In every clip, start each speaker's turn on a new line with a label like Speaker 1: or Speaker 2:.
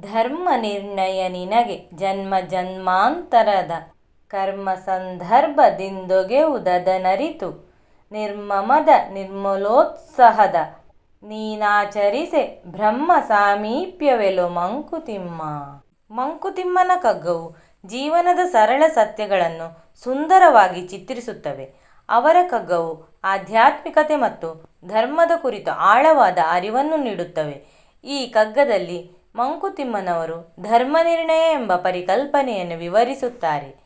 Speaker 1: ಧರ್ಮ ನಿರ್ಣಯ ನಿನಗೆ. ಜನ್ಮ ಜನ್ಮಾಂತರದ ಕರ್ಮ ಸಂದರ್ಭದಿಂದೊಗೆವುದನರಿತು ನಿರ್ಮಮದ ನಿರ್ಮಲೋತ್ಸಾಹದ ನೀನಾಚರಿಸೆ ಬ್ರಹ್ಮ ಸಾಮೀಪ್ಯವೆಲೋ ಮಂಕುತಿಮ್ಮ. ಮಂಕುತಿಮ್ಮನ ಕಗ್ಗವು ಜೀವನದ ಸರಳ ಸತ್ಯಗಳನ್ನು ಸುಂದರವಾಗಿ ಚಿತ್ರಿಸುತ್ತವೆ. ಅವರ ಕಗ್ಗವು ಆಧ್ಯಾತ್ಮಿಕತೆ ಮತ್ತು ಧರ್ಮದ ಕುರಿತು ಆಳವಾದ ಅರಿವನ್ನು ನೀಡುತ್ತವೆ. ಈ ಕಗ್ಗದಲ್ಲಿ ಮಂಕುತಿಮ್ಮನವರು ಧರ್ಮನಿರ್ಣಯ ಎಂಬ ಪರಿಕಲ್ಪನೆಯನ್ನು ವಿವರಿಸುತ್ತಾರೆ.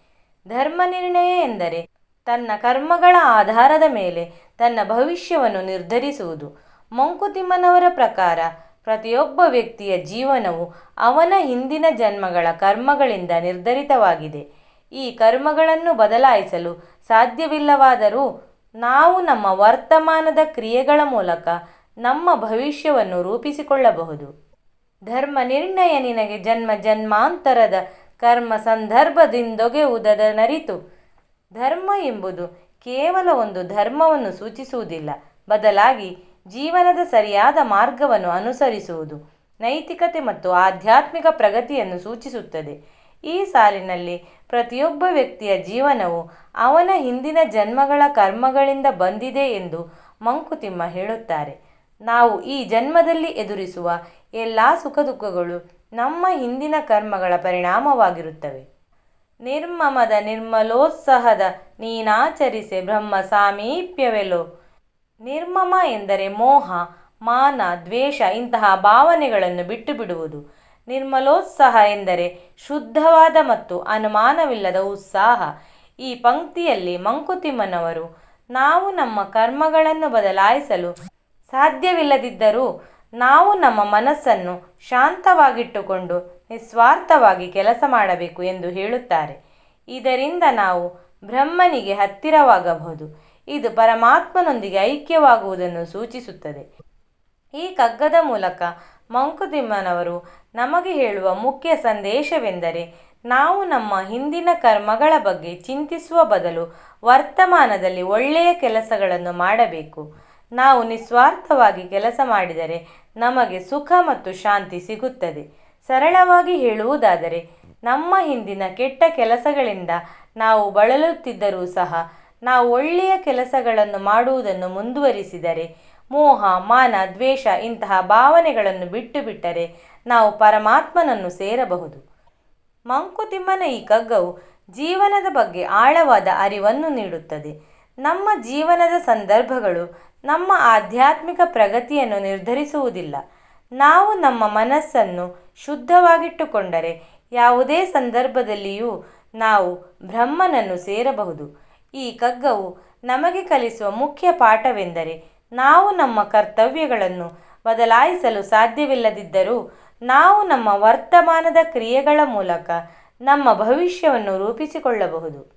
Speaker 1: ಧರ್ಮನಿರ್ಣಯ ಎಂದರೆ ತನ್ನ ಕರ್ಮಗಳ ಆಧಾರದ ಮೇಲೆ ತನ್ನ ಭವಿಷ್ಯವನ್ನು ನಿರ್ಧರಿಸುವುದು. ಮಂಕುತಿಮ್ಮನವರ ಪ್ರಕಾರ ಪ್ರತಿಯೊಬ್ಬ ವ್ಯಕ್ತಿಯ ಜೀವನವು ಅವನ ಹಿಂದಿನ ಜನ್ಮಗಳ ಕರ್ಮಗಳಿಂದ ನಿರ್ಧರಿತವಾಗಿದೆ. ಈ ಕರ್ಮಗಳನ್ನು ಬದಲಾಯಿಸಲು ಸಾಧ್ಯವಿಲ್ಲವಾದರೂ ನಾವು ನಮ್ಮ ವರ್ತಮಾನದ ಕ್ರಿಯೆಗಳ ಮೂಲಕ ನಮ್ಮ ಭವಿಷ್ಯವನ್ನು ರೂಪಿಸಿಕೊಳ್ಳಬಹುದು. ಧರ್ಮ ನಿರ್ಣಯ ನಿನಗೆ ಜನ್ಮ ಜನ್ಮಾಂತರದ ಕರ್ಮ ಸಂದರ್ಭದಿಂದೊಗೆವುದದನರಿತು ಧರ್ಮ ಎಂಬುದು ಕೇವಲ ಒಂದು ಧರ್ಮವನ್ನು ಸೂಚಿಸುವುದಿಲ್ಲ. ಬದಲಾಗಿ ಜೀವನದ ಸರಿಯಾದ ಮಾರ್ಗವನ್ನು ಅನುಸರಿಸುವುದು ನೈತಿಕತೆ ಮತ್ತು ಆಧ್ಯಾತ್ಮಿಕ ಪ್ರಗತಿಯನ್ನು ಸೂಚಿಸುತ್ತದೆ. ಈ ಸಾಲಿನಲ್ಲಿ ಪ್ರತಿಯೊಬ್ಬ ವ್ಯಕ್ತಿಯ ಜೀವನವು ಅವನ ಹಿಂದಿನ ಜನ್ಮಗಳ ಕರ್ಮಗಳಿಂದ ಬಂದಿದೆ ಎಂದು ಮಂಕುತಿಮ್ಮ ಹೇಳುತ್ತಾರೆ. ನಾವು ಈ ಜನ್ಮದಲ್ಲಿ ಎದುರಿಸುವ ಎಲ್ಲ ಸುಖ ದುಃಖಗಳು ನಮ್ಮ ಹಿಂದಿನ ಕರ್ಮಗಳ ಪರಿಣಾಮವಾಗಿರುತ್ತವೆ. ನಿರ್ಮಮದ ನಿರ್ಮಲೋತ್ಸಾಹದ ನೀನಾಚರಿಸೆ ಬ್ರಹ್ಮ ಸಾಮೀಪ್ಯವೆಲೋ ನಿರ್ಮಮ ಎಂದರೆ ಮೋಹ, ಮಾನ, ದ್ವೇಷ ಇಂತಹ ಭಾವನೆಗಳನ್ನು ಬಿಟ್ಟು ಬಿಡುವುದು ನಿರ್ಮಲೋತ್ಸಾಹ ಎಂದರೆ ಶುದ್ಧವಾದ ಮತ್ತು ಅನುಮಾನವಿಲ್ಲದ ಉತ್ಸಾಹ. ಈ ಪಂಕ್ತಿಯಲ್ಲಿ ಮಂಕುತಿಮ್ಮನವರು, ನಾವು ನಮ್ಮ ಕರ್ಮಗಳನ್ನು ಬದಲಾಯಿಸಲು ಸಾಧ್ಯವಿಲ್ಲದಿದ್ದರೂ ನಾವು ನಮ್ಮ ಮನಸ್ಸನ್ನು ಶಾಂತವಾಗಿಟ್ಟುಕೊಂಡು ನಿಸ್ವಾರ್ಥವಾಗಿ ಕೆಲಸ ಮಾಡಬೇಕು ಎಂದು ಹೇಳುತ್ತಾರೆ. ಇದರಿಂದ ನಾವು ಬ್ರಹ್ಮನಿಗೆ ಹತ್ತಿರವಾಗಬಹುದು. ಇದು ಪರಮಾತ್ಮನೊಂದಿಗೆ ಐಕ್ಯವಾಗುವುದನ್ನು ಸೂಚಿಸುತ್ತದೆ. ಈ ಕಗ್ಗದ ಮೂಲಕ ಮಂಕುತಿಮ್ಮನವರು ನಮಗೆ ಹೇಳುವ ಮುಖ್ಯ ಸಂದೇಶವೆಂದರೆ, ನಾವು ನಮ್ಮ ಹಿಂದಿನ ಕರ್ಮಗಳ ಬಗ್ಗೆ ಚಿಂತಿಸುವ ಬದಲು ವರ್ತಮಾನದಲ್ಲಿ ಒಳ್ಳೆಯ ಕೆಲಸಗಳನ್ನು ಮಾಡಬೇಕು. ನಾವು ನಿಸ್ವಾರ್ಥವಾಗಿ ಕೆಲಸ ಮಾಡಿದರೆ ನಮಗೆ ಸುಖ ಮತ್ತು ಶಾಂತಿ ಸಿಗುತ್ತದೆ. ಸರಳವಾಗಿ ಹೇಳುವುದಾದರೆ, ನಮ್ಮ ಹಿಂದಿನ ಕೆಟ್ಟ ಕೆಲಸಗಳಿಂದ ನಾವು ಬಳಲುತ್ತಿದ್ದರೂ ಸಹ, ನಾವು ಒಳ್ಳೆಯ ಕೆಲಸಗಳನ್ನು ಮಾಡುವುದನ್ನು ಮುಂದುವರಿಸಿದರೆ, ಮೋಹ, ಮಾನ, ದ್ವೇಷ ಇಂತಹ ಭಾವನೆಗಳನ್ನು ಬಿಟ್ಟು ಬಿಟ್ಟರೆ ನಾವು ಪರಮಾತ್ಮನನ್ನು ಸೇರಬಹುದು. ಮಂಕುತಿಮ್ಮನ ಈ ಕಗ್ಗವು ಜೀವನದ ಬಗ್ಗೆ ಆಳವಾದ ಅರಿವನ್ನು ನೀಡುತ್ತದೆ. ನಮ್ಮ ಜೀವನದ ಸಂದರ್ಭಗಳು, ನಮ್ಮ ಆಧ್ಯಾತ್ಮಿಕ ಪ್ರಗತಿಯನ್ನು ನಿರ್ಧರಿಸುವುದಿಲ್ಲ. ನಾವು ನಮ್ಮ ಮನಸ್ಸನ್ನು ಶುದ್ಧವಾಗಿಟ್ಟುಕೊಂಡರೆ ಯಾವುದೇ ಸಂದರ್ಭದಲ್ಲಿಯೂ ನಾವು ಬ್ರಹ್ಮನನ್ನು ಸೇರಬಹುದು. ಈ ಕಗ್ಗವು ನಮಗೆ ಕಲಿಸುವ ಮುಖ್ಯ ಪಾಠವೆಂದರೆ ನಾವು ನಮ್ಮ ಕರ್ತವ್ಯಗಳನ್ನು ಬದಲಾಯಿಸಲು ಸಾಧ್ಯವಿಲ್ಲದಿದ್ದರೂ ನಾವು ನಮ್ಮ ವರ್ತಮಾನದ ಕ್ರಿಯೆಗಳ ಮೂಲಕ ನಮ್ಮ ಭವಿಷ್ಯವನ್ನು ರೂಪಿಸಿಕೊಳ್ಳಬಹುದು.